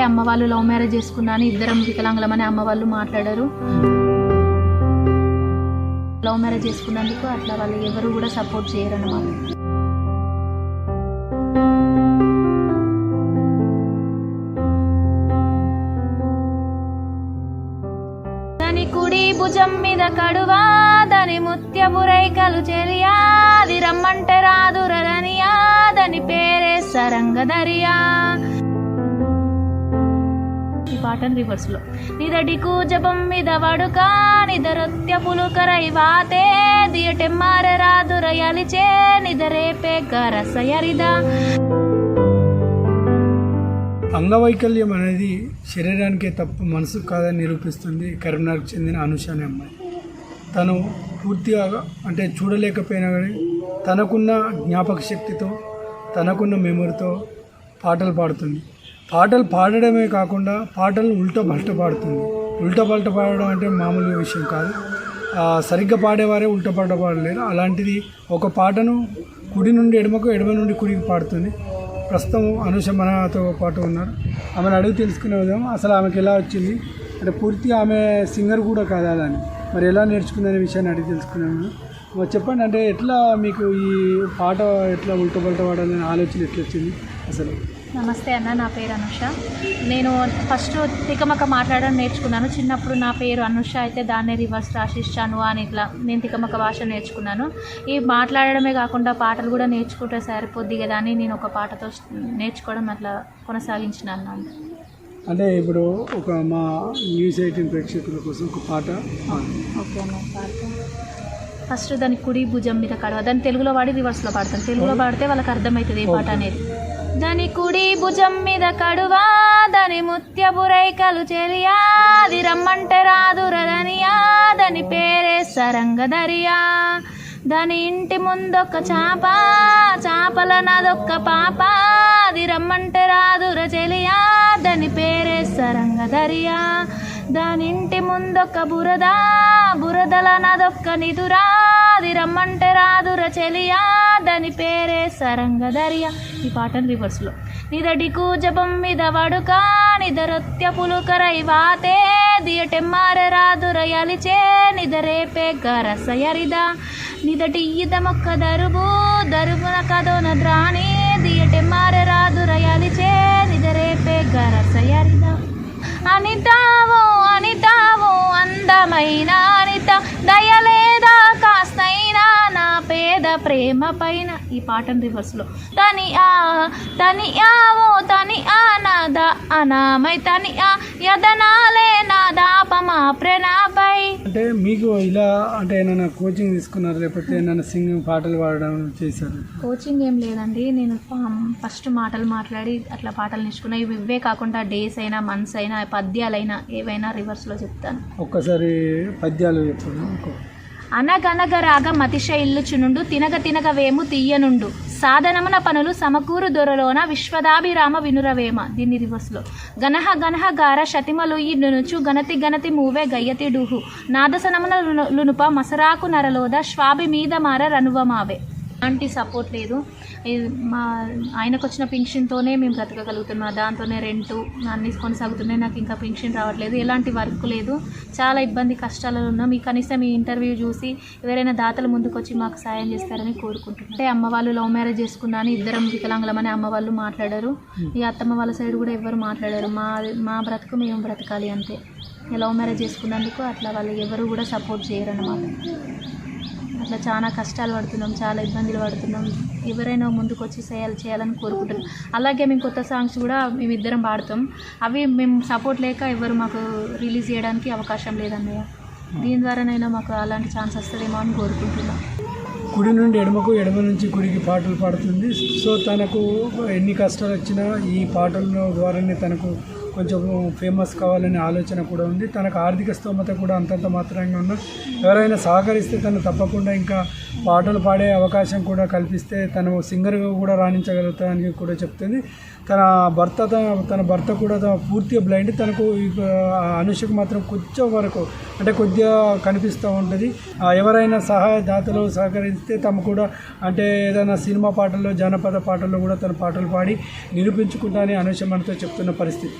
అమ్మ వాళ్ళు love marriage చేసుకున్నాను ఇద్దరం వికలాంగులమని అమ్మ వాళ్ళు మాట్లాడారు. లవ్ మ్యారేజ్ చేసుకున్నందుకు అట్లా వాళ్ళు ఎవరు కూడా సపోర్ట్ చేయరు అన్నమాట దాని కుడి భుజం మీద కడువా దాని ముత్యపురైకలు రైకలు చెలియా అది రమ్మంటే పాటను రివర్స్లో నిదడికు జపం మీద వడుక నిదరొత్య పులుకరై వాతే దియటెమ్మారె రాదు రయలిచే నిదరేపే గరసయరిదా. అంగవైకల్యం అనేది శరీరానికే తప్ప మనసుకు కాదని నిరూపిస్తుంది కరీంనగర్కు చెందిన అనుష అనే అమ్మాయి. తను పూర్తిగా అంటే చూడలేకపోయినా కానీ తనకున్న జ్ఞాపక శక్తితో తనకున్న మెమరీతో పాటలు పాడుతుంది. పాటలు పాడడమే కాకుండా పాటలు ఉల్టా బల్ట పాడుతుంది. ఉల్టా బల్ట పాడడం అంటే మామూలు విషయం కాదు. సరిగ్గా పాడేవారే ఉల్టా పాడలేరు. అలాంటిది ఒక పాటను కుడి నుండి ఎడమకు ఎడమ నుండి కుడికి పాడుతుంది. ప్రస్తుతం అనుష మనతో పాటు ఉన్నారు. ఆమెను అడిగి తెలుసుకునే విధం అసలు ఆమెకి ఎలా వచ్చింది? అంటే పూర్తిగా ఆమె సింగర్ కూడా కాదా అని మరి ఎలా నేర్చుకుందనే విషయాన్ని అడిగి తెలుసుకున్నాము మరి చెప్పండి అంటే ఎట్లా మీకు ఈ పాట ఎట్లా ఉల్టపల్ట పాడాలనే ఆలోచన ఎట్లా వచ్చింది అసలు? నమస్తే అన్న నా పేరు అనుష. నేను ఫస్ట్ తికమక మాట్లాడడం నేర్చుకున్నాను. చిన్నప్పుడు నా పేరు అనుష అయితే దాన్నే రివర్స్ రాసిస్తాను అని ఇట్లా నేను తికమక భాష నేర్చుకున్నాను. ఈ మాట్లాడడమే కాకుండా పాటలు కూడా నేర్చుకుంటే సరిపోద్ది కదా అని నేను ఒక పాటతో నేర్చుకోవడం అట్లా కొనసాగించినాను అన్న. అంటే ఇప్పుడు ఒక మా న్యూస్ ఎయిటీన్ ప్రేక్షకుల కోసం ఒక పాట. ఓకే అన్న పాట ఫస్ట్ దాని కుడి భుజం మీద కడవ. దాన్ని తెలుగులో పాడి రివర్స్లో పాడతాను. తెలుగులో పాడితే వాళ్ళకి అర్థమవుతుంది ఏ పాట అనేది. దాని కుడి భుజం మీద కడువా దని ముత్య బురైకలు చెలియా అది రమ్మంటే రాదురదనియా దని పేరే సరంగదరియా. దాని ఇంటి ముందొక్క చాప చాపల నాదొక్క పాప. అది రమ్మంటే రాదుర చెలియా దాని పేరే సరంగదరియా. దాని ఇంటి ముందొక్క బురద బురదల నాదొక్క నిదురా. అది రమ్మంటే రాదుర చెలియా. దాని పేరే సరంగదరియా. ఈ పాటను రివర్స్లో నిదడికు జపం మీద వడుక నిదరొత్య పులుకరై వాతే. దియటెమ్మారె రాదుర యలిచే నిదరేపే గరసయరిదా. నిదటి ఈద మొక్క దరుబు దరుబున కదోన ద్రాణి దియటెమ్మారె రాదుర యలిచే నిదరేపే గరసయరిదా. అనితావో అనితావో అందమైన ప్రేమ పైన ఈ పాటను రివర్స్లో. తని ఆ తని ఆవో తని ఆ నాద అనామై తని ఆ యదనాలే నా దాపమా ప్రణాపై. అంటే మీకు ఇలా అంటే ఏమైనా కోచింగ్ తీసుకున్నారు లేకపోతే ఏమైనా సింగింగ్ పాటలు పాడడం చేశారు? కోచింగ్ ఏం లేదండి. నేను ఫస్ట్ మాటలు మాట్లాడి అట్లా పాటలు నేర్చుకున్నా. ఇవి ఇవే కాకుండా డేస్ అయినా మంత్స్ అయినా పద్యాలైనా ఏవైనా రివర్స్లో చెప్తాను. ఒక్కసారి పద్యాలు చెప్పండి అనగనగరాగ అనగనగ మతిశ ఇల్లుచునుండు తినగ తినగ వేము తీయనుండు. సాధనమున పనులు సమకూరు దొరలోన విశ్వదాభిరామ వినురవేమ దీన్ని రివర్స్లో. గనహ గనహ గార శతిమలు నునుచు గణతి గణతి మూవే గయ్యతి డుహు. నాదసనమున లునుప మసరాకు నరలోద శ్వాబి మీద మార రనువమావే. అలాంటి సపోర్ట్ లేదు. మా ఆయనకు వచ్చిన పెన్షన్తోనే మేము బ్రతకగలుగుతున్నాం. దాంతోనే రెంటు అన్నీ కొనసాగుతున్నాయి. నాకు ఇంకా పెన్షన్ రావట్లేదు. ఎలాంటి వర్క్ లేదు. చాలా ఇబ్బంది కష్టాలలో ఉన్నాం. ఈ కనీసం ఈ ఇంటర్వ్యూ చూసి ఎవరైనా దాతలు ముందుకు వచ్చి మాకు సాయం చేస్తారని కోరుకుంటున్నాను అంటే అమ్మ వాళ్ళు లవ్ మ్యారేజ్ చేసుకున్నాను. ఇద్దరం వికలాంగులమని అమ్మ వాళ్ళు మాట్లాడారు. ఈ అత్తమ్మ వాళ్ళ సైడ్ కూడా ఎవరు మాట్లాడారు. మా మా బ్రతుకు మేము బ్రతకాలి అంతే. లవ్ మ్యారేజ్ చేసుకున్నందుకు అట్లా వాళ్ళు ఎవరు కూడా సపోర్ట్ చేయరు అన్నమాట అట్లా చాలా కష్టాలు పడుతున్నాం చాలా ఇబ్బందులు పడుతున్నాం. ఎవరైనా ముందుకు వచ్చి చేయాలి చేయాలని కోరుకుంటున్నాం అలాగే మేము కొత్త సాంగ్స్ కూడా మేము ఇద్దరం పాడుతాం. అవి మేము సపోర్ట్ లేక ఎవరు మాకు రిలీజ్ చేయడానికి అవకాశం లేదన్నయ్య. దీని ద్వారానైనా మాకు అలాంటి ఛాన్స్ వస్తుందేమో అని కోరుకుంటున్నాం. కుడి నుండి ఎడమకు ఎడమ నుంచి కుడికి పాటలు పాడుతుంది. సో తనకు ఎన్ని కష్టాలు వచ్చినా ఈ పాటల ద్వారానే తనకు కొంచెం ఫేమస్ కావాలనే ఆలోచన కూడా ఉంది. తనకు ఆర్థిక స్తోమత కూడా అంతంత మాత్రంగా ఉన్న ఎవరైనా సహకరిస్తే తను తప్పకుండా ఇంకా పాటలు పాడే అవకాశం కూడా కల్పిస్తే తను సింగర్గా కూడా రాణించగలుగుతానని కూడా చెప్తుంది. తన భర్త తన- భర్త కూడా తన పూర్తిగా బ్లైండ్ తనకు ఆ, అనుషకు మాత్రం కొంచెం వరకు అంటే కొద్దిగా కనిపిస్తూ ఉంటుంది. ఎవరైనా సహాయ దాతలు సహకరిస్తే తమ కూడా అంటే ఏదైనా సినిమా పాటల్లో జానపద పాటల్లో కూడా తన పాటలు పాడి నిరూపించుకుంటానని అనుష మనతో చెప్తున్న పరిస్థితి.